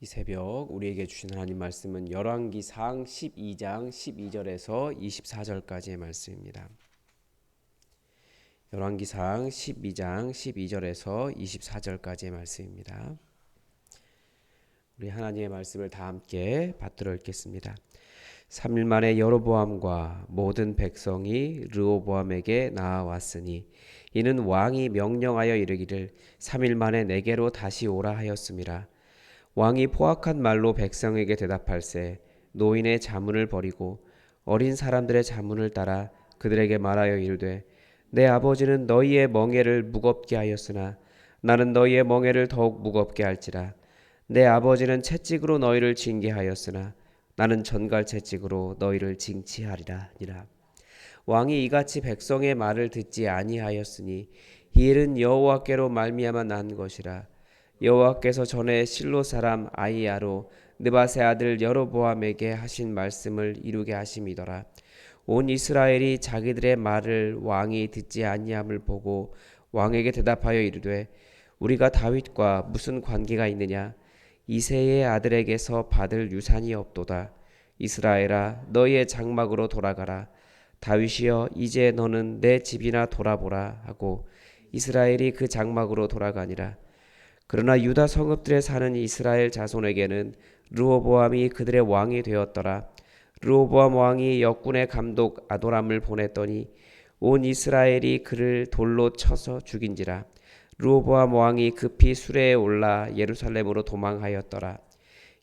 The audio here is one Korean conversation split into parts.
이 새벽 우리에게 주신 하나님 말씀은 열왕기상 12장 12절에서 24절까지의 말씀입니다. 열왕기상 12장 12절에서 24절까지의 말씀입니다. 우리 하나님의 말씀을 다 함께 받들어 읽겠습니다. 3일 만에 여로보암과 모든 백성이 르호보암에게 나아왔으니 이는 왕이 명령하여 이르기를 3일 만에 내게로 다시 오라 하였음이라 왕이 포악한 말로 백성에게 대답할세. 노인의 자문을 버리고 어린 사람들의 자문을 따라 그들에게 말하여 이르되 내 아버지는 너희의 멍에를 무겁게 하였으나 나는 너희의 멍에를 더욱 무겁게 할지라. 내 아버지는 채찍으로 너희를 징계하였으나 나는 전갈 채찍으로 너희를 징치하리라니라. 왕이 이같이 백성의 말을 듣지 아니하였으니 이 일은 여호와께로 말미암아 난 것이라 여호와께서 전에 실로 사람 아이야로 느바세 아들 여로보암에게 하신 말씀을 이루게 하심이더라. 온 이스라엘이 자기들의 말을 왕이 듣지 아니함을 보고 왕에게 대답하여 이르되 우리가 다윗과 무슨 관계가 있느냐 이세의 아들에게서 받을 유산이 없도다. 이스라엘아 너희의 장막으로 돌아가라. 다윗이여 이제 너는 내 집이나 돌아보라 하고 이스라엘이 그 장막으로 돌아가니라. 그러나 유다 성읍들에 사는 이스라엘 자손에게는 르호보암이 그들의 왕이 되었더라. 르호보암 왕이 역군의 감독 아도람을 보냈더니 온 이스라엘이 그를 돌로 쳐서 죽인지라. 르호보암 왕이 급히 수레에 올라 예루살렘으로 도망하였더라.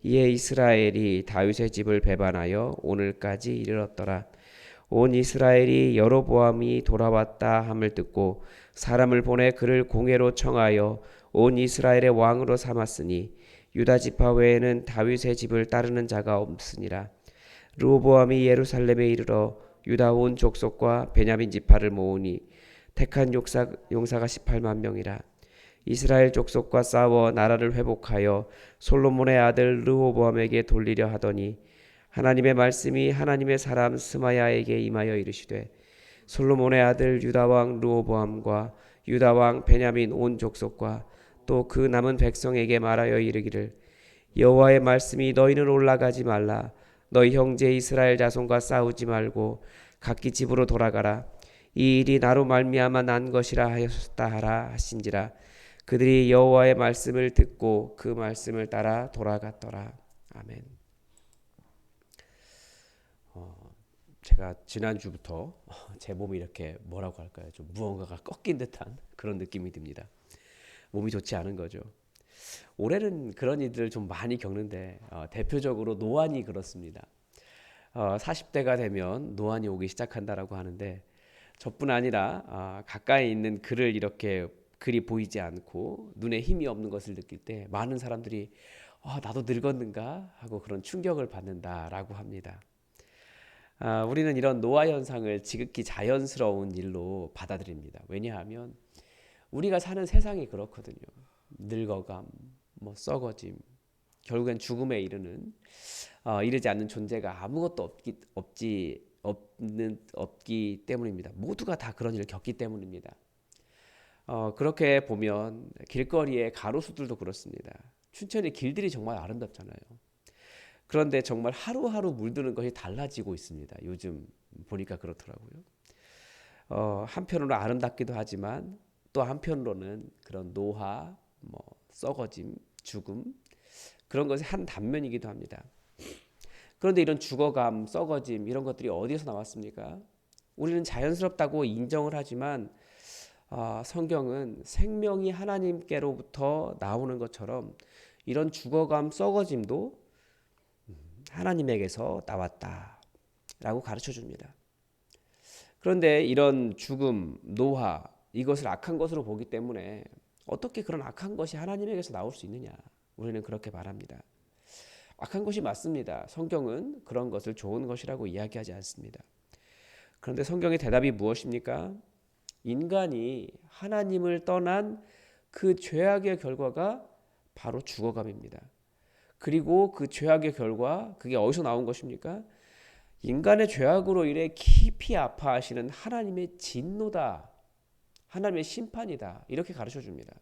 이에 이스라엘이 다윗의 집을 배반하여 오늘까지 이르렀더라. 온 이스라엘이 여로보암이 돌아왔다 함을 듣고 사람을 보내 그를 공회로 청하여 온 이스라엘의 왕으로 삼았으니 유다 지파 외에는 다윗의 집을 따르는 자가 없으니라. 르호보암이 예루살렘에 이르러 유다 온 족속과 베냐민 지파를 모으니 택한 용사, 용사가 18만 명이라. 이스라엘 족속과 싸워 나라를 회복하여 솔로몬의 아들 르호보암에게 돌리려 하더니 하나님의 말씀이 하나님의 사람 스마야에게 임하여 이르시되 솔로몬의 아들 유다 왕 르호보암과 유다 왕 베냐민 온 족속과 또 그 남은 백성에게 말하여 이르기를 여호와의 말씀이 너희는 올라가지 말라 너희 형제 이스라엘 자손과 싸우지 말고 각기 집으로 돌아가라 이 일이 나로 말미암아 난 것이라 하였다 하라 하신지라 그들이 여호와의 말씀을 듣고 그 말씀을 따라 돌아갔더라 아멘. 어, 제가 지난 주부터 제 몸이 이렇게 뭐라고 할까요? 좀 무언가가 꺾인 듯한 그런 느낌이 듭니다. 몸이 좋지 않은 거죠. 올해는 그런 일들을 좀 많이 겪는데 어, 대표적으로 노안이 그렇습니다. 어, 40대가 되면 노안이 오기 시작한다라고 하는데 저뿐 아니라 어, 가까이 있는 글을 이렇게 글이 보이지 않고 눈에 힘이 없는 것을 느낄 때 많은 사람들이 어, 나도 늙었는가 하고 그런 충격을 받는다라고 합니다. 아, 우리는 이런 노화 현상을 지극히 자연스러운 일로 받아들입니다. 왜냐하면 우리가 사는 세상이 그렇거든요. 늙어감, 뭐 썩어짐, 결국엔 죽음에 이르는 어, 이르지 않는 존재가 아무것도 없기 없지 없는 없기 때문입니다. 모두가 다 그런 일을 겪기 때문입니다. 어, 그렇게 보면 길거리의 가로수들도 그렇습니다. 춘천의 길들이 정말 아름답잖아요. 그런데 정말 하루하루 물드는 것이 달라지고 있습니다. 요즘 보니까 그렇더라고요. 어, 한편으로 아름답기도 하지만 또 한편으로는 그런 노화, 뭐 썩어짐, 죽음 그런 것이 한 단면이기도 합니다. 그런데 이런 죽어감, 썩어짐 이런 것들이 어디서 나왔습니까? 우리는 자연스럽다고 인정을 하지만 어, 성경은 생명이 하나님께로부터 나오는 것처럼 이런 죽어감, 썩어짐도 하나님에게서 나왔다라고 가르쳐 줍니다. 그런데 이런 죽음, 노화, 이것을 악한 것으로 보기 때문에 어떻게 그런 악한 것이 하나님에게서 나올 수 있느냐? 우리는 그렇게 말합니다. 악한 것이 맞습니다. 성경은 그런 것을 좋은 것이라고 이야기하지 않습니다. 그런데 성경의 대답이 무엇입니까? 인간이 하나님을 떠난 그 죄악의 결과가 바로 죽어감입니다. 그리고 그 죄악의 결과 그게 어디서 나온 것입니까? 인간의 죄악으로 인해 깊이 아파하시는 하나님의 진노다. 하나님의 심판이다. 이렇게 가르쳐 줍니다.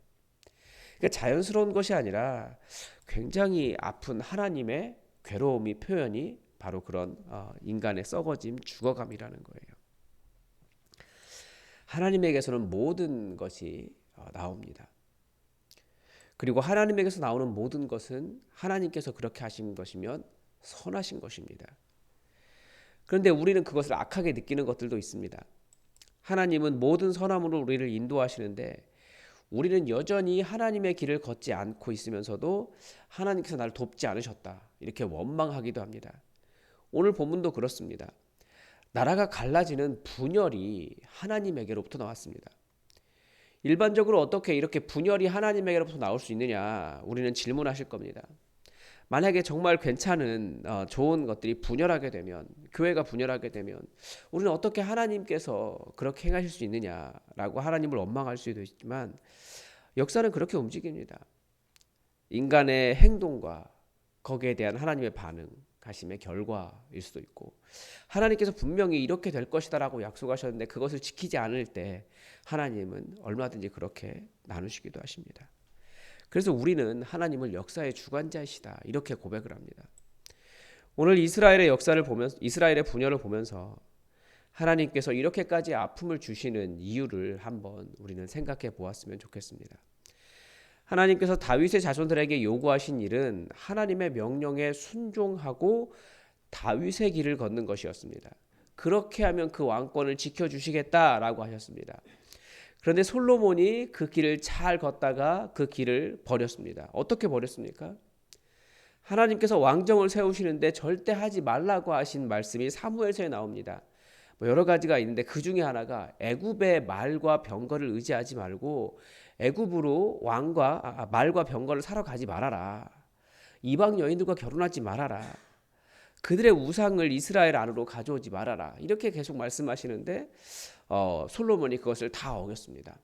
그러니까 자연스러운 것이 아니라 굉장히 아픈 하나님의 괴로움이 표현이 바로 그런 어, 인간의 썩어짐, 죽어감이라는 거예요. 하나님에게서는 모든 것이 어, 나옵니다. 그리고 하나님에게서 나오는 모든 것은 하나님께서 그렇게 하신 것이면 선하신 것입니다. 그런데 우리는 그것을 악하게 느끼는 것들도 있습니다. 하나님은 모든 선함으로 우리를 인도하시는데 우리는 여전히 하나님의 길을 걷지 않고 있으면서도 하나님께서 나를 돕지 않으셨다. 이렇게 원망하기도 합니다. 오늘 본문도 그렇습니다. 나라가 갈라지는 분열이 하나님에게로부터 나왔습니다. 일반적으로 어떻게 이렇게 분열이 하나님에게로부터 나올 수 있느냐 우리는 질문하실 겁니다. 만약에 정말 괜찮은 어, 좋은 것들이 분열하게 되면 교회가 분열하게 되면 우리는 어떻게 하나님께서 그렇게 행하실 수 있느냐라고 하나님을 원망할 수도 있지만 역사는 그렇게 움직입니다. 인간의 행동과 거기에 대한 하나님의 반응 가심의 결과일 수도 있고 하나님께서 분명히 이렇게 될 것이다라고 약속하셨는데 그것을 지키지 않을 때 하나님은 얼마든지 그렇게 나누시기도 하십니다. 그래서 우리는 하나님을 역사의 주관자이시다 이렇게 고백을 합니다. 오늘 이스라엘의 역사를 보면서 이스라엘의 분열을 보면서 하나님께서 이렇게까지 아픔을 주시는 이유를 한번 우리는 생각해 보았으면 좋겠습니다. 하나님께서 다윗의 자손들에게 요구하신 일은 하나님의 명령에 순종하고 다윗의 길을 걷는 것이었습니다. 그렇게 하면 그 왕권을 지켜 주시겠다라고 하셨습니다. 그런데 솔로몬이 그 길을 잘 걷다가 그 길을 버렸습니다. 어떻게 버렸습니까? 하나님께서 왕정을 세우시는데 절대 하지 말라고 하신 말씀이 사무엘서에 나옵니다. 뭐 여러 가지가 있는데 그 중에 하나가 애굽의 말과 병거를 의지하지 말고 애굽으로 왕과 아, 아, 말과 병거를 사러 가지 말아라. 이방 여인들과 결혼하지 말아라. 그들의 우상을 이스라엘 안으로 가져오지 말아라. 이렇게 계속 말씀하시는데 어, 솔로몬이 그것을 다 어겼습니다.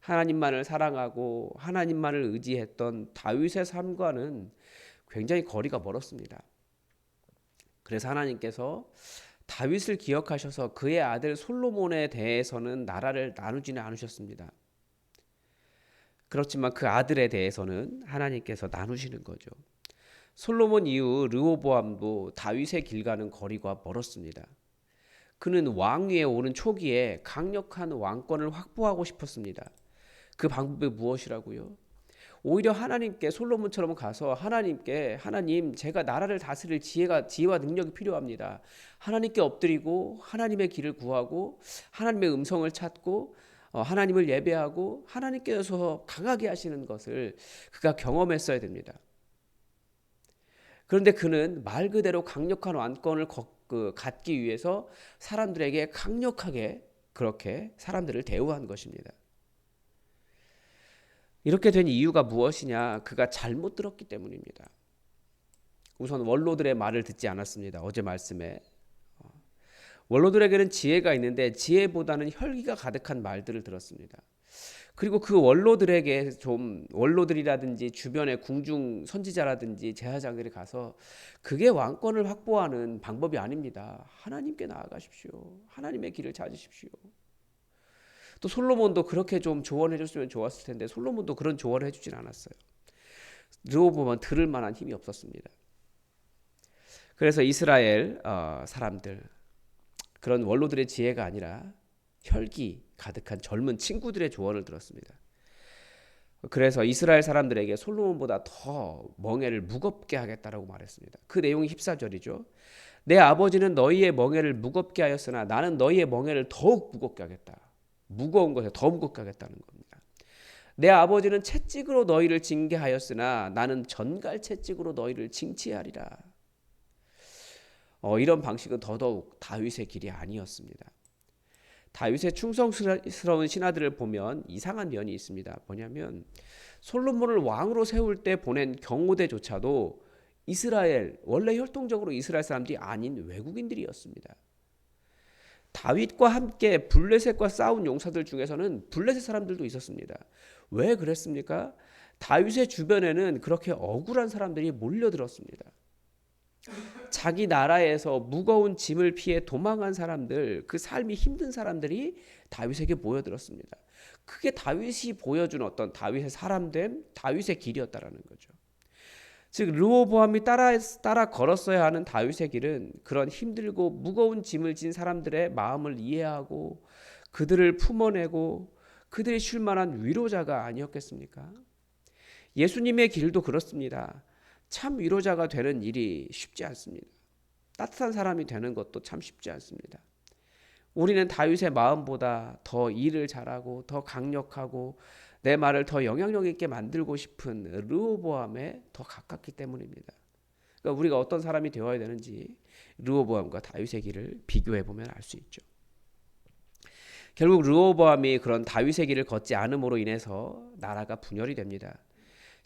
하나님만을 사랑하고 하나님만을 의지했던 다윗의 삶과는 굉장히 거리가 멀었습니다. 그래서 하나님께서 다윗을 기억하셔서 그의 아들 솔로몬에 대해서는 나라를 나누지는 않으셨습니다. 그렇지만 그 아들에 대해서는 하나님께서 나누시는 거죠. 솔로몬 이후 르호보암도 다윗의 길 가는 거리가 멀었습니다. 그는 왕위에 오른 초기에 강력한 왕권을 확보하고 싶었습니다. 그 방법이 무엇이라고요? 오히려 하나님께 솔로몬처럼 가서 하나님께 하나님 제가 나라를 다스릴 지혜가 지혜와 능력이 필요합니다. 하나님께 엎드리고 하나님의 길을 구하고 하나님의 음성을 찾고 어, 하나님을 예배하고 하나님께서 강하게 하시는 것을 그가 경험했어야 됩니다. 그런데 그는 말 그대로 강력한 왕권을 그, 갖기 위해서 사람들에게 강력하게 그렇게 사람들을 대우한 것입니다. 이렇게 된 이유가 무엇이냐? 그가 잘못 들었기 때문입니다. 우선 원로들의 말을 듣지 않았습니다. 어제 말씀에 원로들에게는 지혜가 있는데 지혜보다는 혈기가 가득한 말들을 들었습니다. 그리고 그 원로들에게 좀 원로들이라든지 주변의 궁중 선지자라든지 제사장들이 가서 그게 왕권을 확보하는 방법이 아닙니다. 하나님께 나아가십시오. 하나님의 길을 찾으십시오. 또 솔로몬도 그렇게 좀 조언해 줬으면 좋았을 텐데 솔로몬도 그런 조언을 해 주진 않았어요. 르호보만 들을 만한 힘이 없었습니다. 그래서 이스라엘 어, 사람들 그런 원로들의 지혜가 아니라 혈기 가득한 젊은 친구들의 조언을 들었습니다. 그래서 이스라엘 사람들에게 솔로몬보다 더 멍에를 무겁게 하겠다라고 말했습니다. 그 내용이 14절이죠. 내 아버지는 너희의 멍에를 무겁게 하였으나 나는 너희의 멍에를 더욱 무겁게 하겠다. 무거운 것에 더 무겁게 하겠다는 겁니다. 내 아버지는 채찍으로 너희를 징계하였으나 나는 전갈 채찍으로 너희를 징치하리라. 어, 이런 방식은 더더욱 다윗의 길이 아니었습니다. 다윗의 충성스러운 신하들을 보면 이상한 면이 있습니다. 뭐냐면 솔로몬을 왕으로 세울 때 보낸 경호대조차도 이스라엘 원래 혈통적으로 이스라엘 사람들이 아닌 외국인들이었습니다. 다윗과 함께 블레셋과 싸운 용사들 중에서는 블레셋 사람들도 있었습니다. 왜 그랬습니까? 다윗의 주변에는 그렇게 억울한 사람들이 몰려들었습니다. 자기 나라에서 무거운 짐을 피해 도망한 사람들, 그 삶이 힘든 사람들이 다윗에게 모여들었습니다. 그게 다윗이 보여준 어떤 다윗의 사람됨, 다윗의 길이었다라는 거죠. 즉 르호보암이 따라 따라 걸었어야 하는 다윗의 길은 그런 힘들고 무거운 짐을 진 사람들의 마음을 이해하고 그들을 품어내고 그들이 쉴 만한 위로자가 아니었겠습니까? 예수님의 길도 그렇습니다. 참 위로자가 되는 일이 쉽지 않습니다. 따뜻한 사람이 되는 것도 참 쉽지 않습니다. 우리는 다윗의 마음보다 더 일을 잘하고 더 강력하고 내 말을 더 영향력 있게 만들고 싶은 르호보암에 더 가깝기 때문입니다. 그러니까 우리가 어떤 사람이 되어야 되는지 르호보암과 다윗의 길을 비교해 보면 알 수 있죠. 결국 르호보암이 그런 다윗의 길을 걷지 않음으로 인해서 나라가 분열이 됩니다.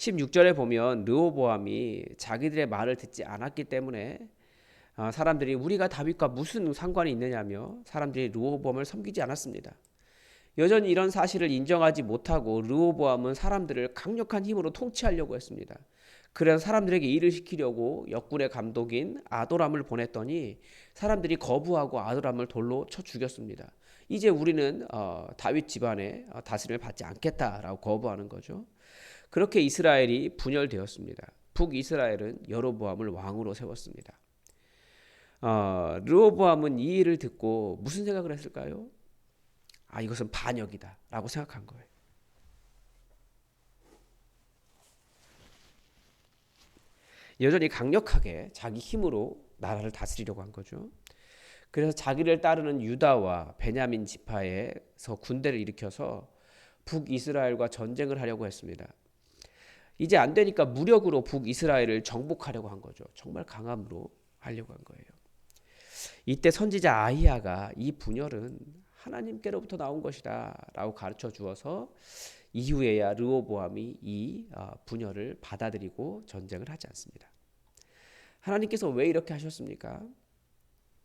16절에 보면 르호보암이 자기들의 말을 듣지 않았기 때문에 아, 사람들이 우리가 다윗과 무슨 상관이 있느냐며 사람들이 르호보암을 섬기지 않았습니다. 여전히 이런 사실을 인정하지 못하고 르호보암은 사람들을 강력한 힘으로 통치하려고 했습니다. 그래서 사람들에게 일을 시키려고 역군의 감독인 아도람을 보냈더니 사람들이 거부하고 아도람을 돌로 쳐 죽였습니다. 이제 우리는 어, 다윗 집안의 어, 다스림을 받지 않겠다라고 거부하는 거죠. 그렇게 이스라엘이 분열되었습니다. 북이스라엘은 여로보암을 왕으로 세웠습니다. 어, 르호보암은 이 일을 듣고 무슨 생각을 했을까요? 아 이것은 반역이다 라고 생각한 거예요. 여전히 강력하게 자기 힘으로 나라를 다스리려고 한 거죠. 그래서 자기를 따르는 유다와 베냐민 지파에서 군대를 일으켜서 북이스라엘과 전쟁을 하려고 했습니다. 이제 안 되니까 무력으로 북이스라엘을 정복하려고 한 거죠. 정말 강함으로 하려고 한 거예요. 이때 선지자 아히야가 이 분열은 하나님께로부터 나온 것이다라고 가르쳐 주어서 이후에야 르호보암이 이 어, 분열을 받아들이고 전쟁을 하지 않습니다. 하나님께서 왜 이렇게 하셨습니까?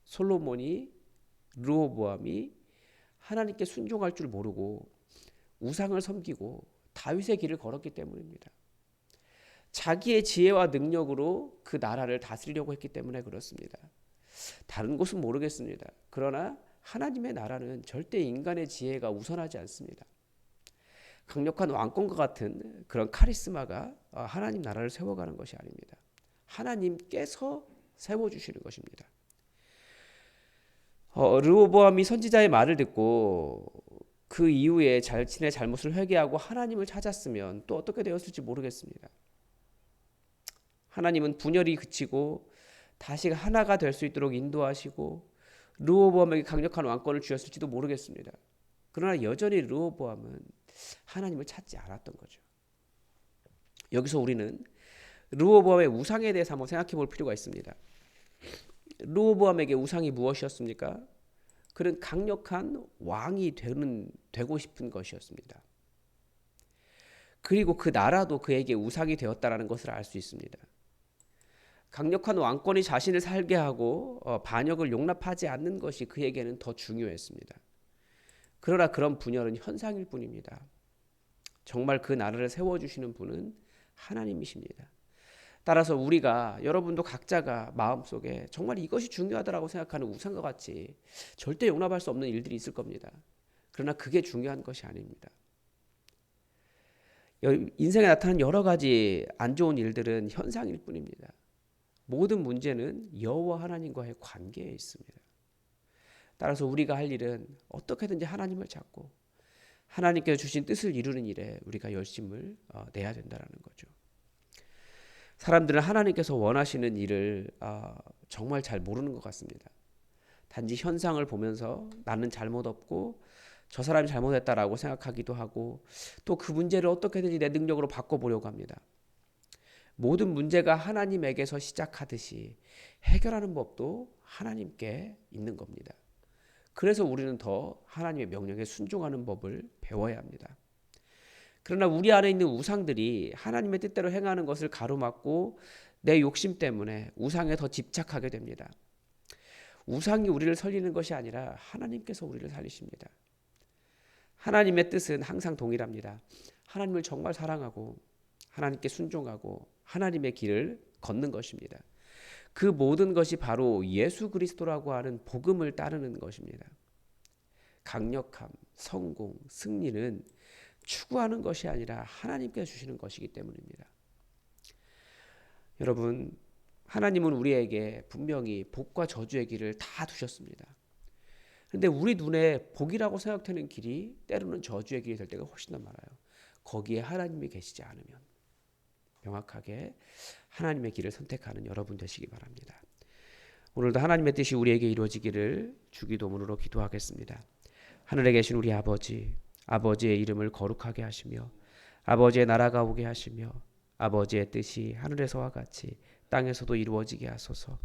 솔로몬이 르호보암이 하나님께 순종할 줄 모르고 우상을 섬기고 다윗의 길을 걸었기 때문입니다. 자기의 지혜와 능력으로 그 나라를 다스리려고 했기 때문에 그렇습니다. 다른 곳은 모르겠습니다. 그러나 하나님의 나라는 절대 인간의 지혜가 우선하지 않습니다. 강력한 왕권과 같은 그런 카리스마가 어, 하나님 나라를 세워가는 것이 아닙니다. 하나님께서 세워주시는 것입니다. 어, 르호보암이 선지자의 말을 듣고 그 이후에 자신의 잘못을 회개하고 하나님을 찾았으면 또 어떻게 되었을지 모르겠습니다. 하나님은 분열이 그치고 다시 하나가 될 수 있도록 인도하시고 르호보암에게 강력한 왕권을 주었을지도 모르겠습니다. 그러나 여전히 르호보암은 하나님을 찾지 않았던 거죠. 여기서 우리는 르호보암의 우상에 대해서 한번 생각해 볼 필요가 있습니다. 르호보암에게 우상이 무엇이었습니까? 그는 강력한 왕이 되는 되고 싶은 것이었습니다. 그리고 그 나라도 그에게 우상이 되었다라는 것을 알 수 있습니다. 강력한 왕권이 자신을 살게 하고 어, 반역을 용납하지 않는 것이 그에게는 더 중요했습니다. 그러나 그런 분열은 현상일 뿐입니다. 정말 그 나라를 세워주시는 분은 하나님이십니다. 따라서 우리가 여러분도 각자가 마음속에 정말 이것이 중요하다고 생각하는 우상과 같이 절대 용납할 수 없는 일들이 있을 겁니다. 그러나 그게 중요한 것이 아닙니다. 인생에 나타나는 여러 가지 안 좋은 일들은 현상일 뿐입니다. 모든 문제는 여호와 하나님과의 관계에 있습니다. 따라서 우리가 할 일은 어떻게든지 하나님을 찾고 하나님께서 주신 뜻을 이루는 일에 우리가 열심을 어, 내야 된다는 거죠. 사람들은 하나님께서 원하시는 일을 어, 정말 잘 모르는 것 같습니다. 단지 현상을 보면서 나는 잘못 없고 저 사람이 잘못했다라고 생각하기도 하고 또 그 문제를 어떻게든지 내 능력으로 바꿔보려고 합니다. 모든 문제가 하나님에게서 시작하듯이 해결하는 법도 하나님께 있는 겁니다. 그래서 우리는 더 하나님의 명령에 순종하는 법을 배워야 합니다. 그러나 우리 안에 있는 우상들이 하나님의 뜻대로 행하는 것을 가로막고 내 욕심 때문에 우상에 더 집착하게 됩니다. 우상이 우리를 살리는 것이 아니라 하나님께서 우리를 살리십니다. 하나님의 뜻은 항상 동일합니다. 하나님을 정말 사랑하고 하나님께 순종하고 하나님의 길을 걷는 것입니다. 그 모든 것이 바로 예수 그리스도라고 하는 복음을 따르는 것입니다. 강력함, 성공, 승리는 추구하는 것이 아니라 하나님께 주시는 것이기 때문입니다. 여러분, 하나님은 우리에게 분명히 복과 저주의 길을 다 두셨습니다. 근데 우리 눈에 복이라고 생각되는 길이 때로는 저주의 길이 될 때가 훨씬 더 많아요. 거기에 하나님이 계시지 않으면 명확하게 하나님의 길을 선택하는 여러분 되시기 바랍니다. 오늘도 하나님의 뜻이 우리에게 이루어지기를 주기도문으로 기도하겠습니다. 하늘에 계신 우리 아버지, 아버지의 이름을 거룩하게 하시며 아버지의 나라가 오게 하시며 아버지의 뜻이 하늘에서와 같이 땅에서도 이루어지게 하소서.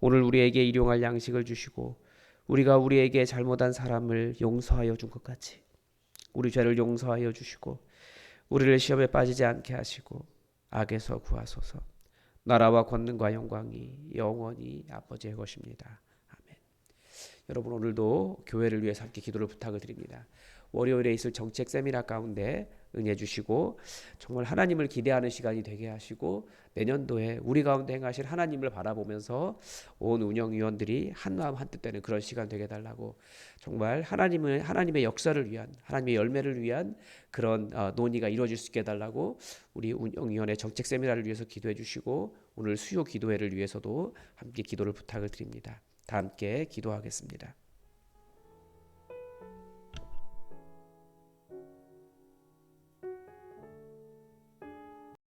오늘 우리에게 일용할 양식을 주시고 우리가 우리에게 잘못한 사람을 용서하여 준 것 같이 우리 죄를 용서하여 주시고 우리를 시험에 빠지지 않게 하시고 악에서 구하소서. 나라와 권능과 영광이 영원히 아버지의 것입니다. 아멘. 여러분 오늘도 교회를 위해서 함께 기도를 부탁을 드립니다. 월요일에 있을 정책 세미나 가운데 은혜 주시고 정말 하나님을 기대하는 시간이 되게 하시고 내년도에 우리 가운데 행하실 하나님을 바라보면서 온 운영위원들이 한 마음 한뜻 되는 그런 시간 되게 달라고 정말 하나님을 하나님의 역사를 위한 하나님의 열매를 위한 그런 어, 논의가 이루어질 수 있게 해달라고 우리 운영위원회 정책 세미나를 위해서 기도해 주시고 오늘 수요 기도회를 위해서도 함께 기도를 부탁을 드립니다. 다 함께 기도하겠습니다.